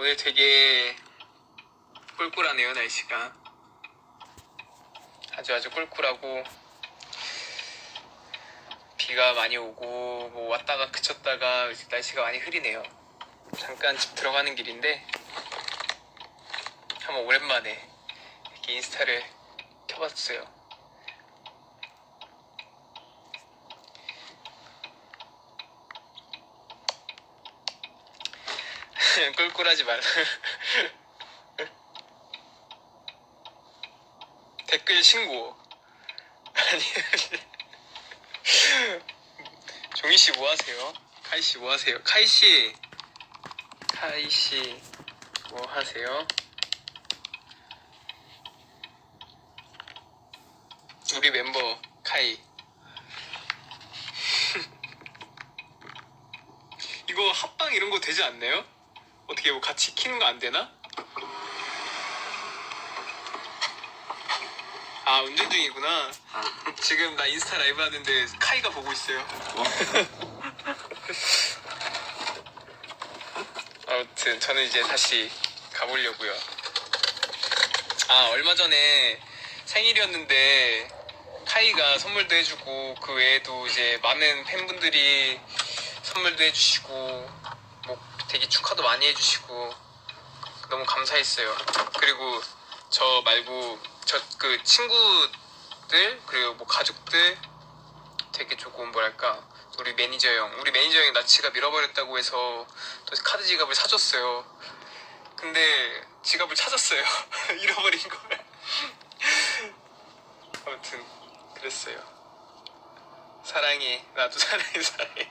오늘 되게 꿀꿀하네요 날씨가. 아주 아주 꿀꿀하고 비가 많이 오고 뭐 왔다가 그쳤다가 날씨가 많이 흐리네요. 잠깐 집 들어가는 길인데 한번 오랜만에 이렇게 인스타를 켜봤어요 꿀꿀하지 말라 댓글 신고 아니 종희 씨 뭐 하세요? 카이 씨 뭐 하세요? 카이 씨 카이 씨 뭐 하세요? 우리 멤버 카이 이거 합방 이런 거 되지 않나요? 어떻게 뭐 같이 키는 거 안 되나? 아 운전 중이구나. 지금 나 인스타 라이브 하는데 카이가 보고 있어요. 아무튼 저는 이제 다시 가보려고요. 아 얼마 전에 생일이었는데 카이가 선물도 해주고 그 외에도 이제 많은 팬분들이 선물도 해주시고 뭐 되게 축하도 많이 해주시고 너무 감사했어요. 그리고 저 말고 저 그 친구들 그리고 뭐 가족들 되게 조금 뭐랄까 우리 매니저 형 우리 매니저 형이 나 지갑 잃어버렸다고 해서 또 카드 지갑을 사줬어요. 근데 지갑을 찾았어요. 잃어버린 걸. 아무튼 그랬어요. 사랑해 나도 사랑해 사랑해.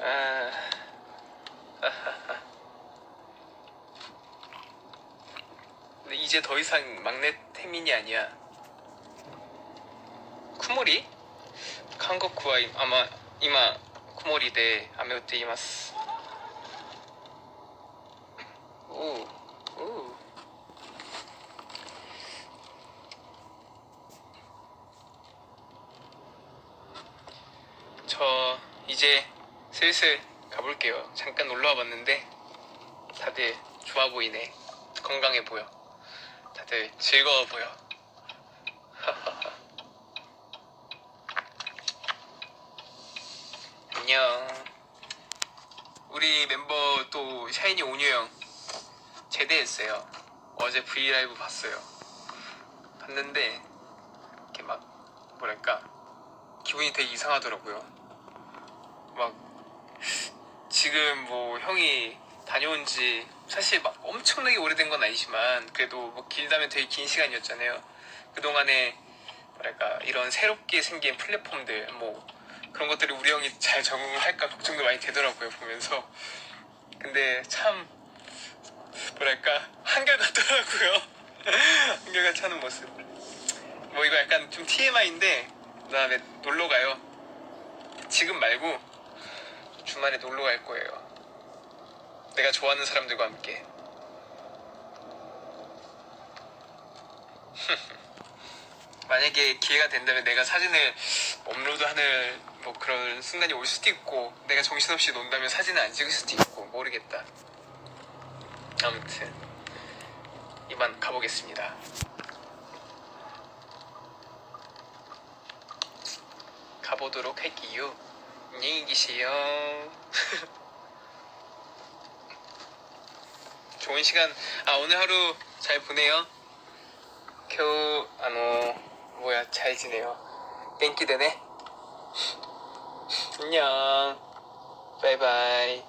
아... 근데 이제 더 이상 막내 태민이 아니야. 쿠모리? 한국 구와이 아마 이마 쿠모리 대 아메오테 이마스. 오, 오. 저 이제 슬슬 가볼게요. 잠깐 놀러 와 봤는데 다들 좋아 보이네. 건강해 보여. 다들 즐거워 보여. 안녕. 우리 멤버 또 샤이니 온유 형 제대했어요. 어제 V 라이브 봤어요. 봤는데 이렇게 막 뭐랄까 기분이 되게 이상하더라고요. 막 지금 뭐 형이 다녀온 지 사실 막 엄청나게 오래된 건 아니지만 그래도 뭐 길다면 되게 긴 시간이었잖아요. 그동안에 뭐랄까 이런 새롭게 생긴 플랫폼들 뭐 그런 것들이 우리 형이 잘 적응을 할까 걱정도 많이 되더라고요 보면서. 근데 참 뭐랄까 한결같더라고요. 한결같이 하는 모습. 뭐 이거 약간 좀 TMI인데 그 다음에 놀러 가요. 지금 말고 주말에 놀러 갈 거예요 내가 좋아하는 사람들과 함께. 만약에 기회가 된다면 내가 사진을 업로드하는 뭐 그런 순간이 올 수도 있고 내가 정신없이 논다면 사진을 안 찍을 수도 있고 모르겠다. 아무튼 이만 가보겠습니다. 가보도록 할게요. 안녕히 계세요. 좋은 시간. 아 오늘 하루 잘 보내요? 겨우 아 노 뭐야 잘 지내요. 땡기 되네. 안녕. 바이바이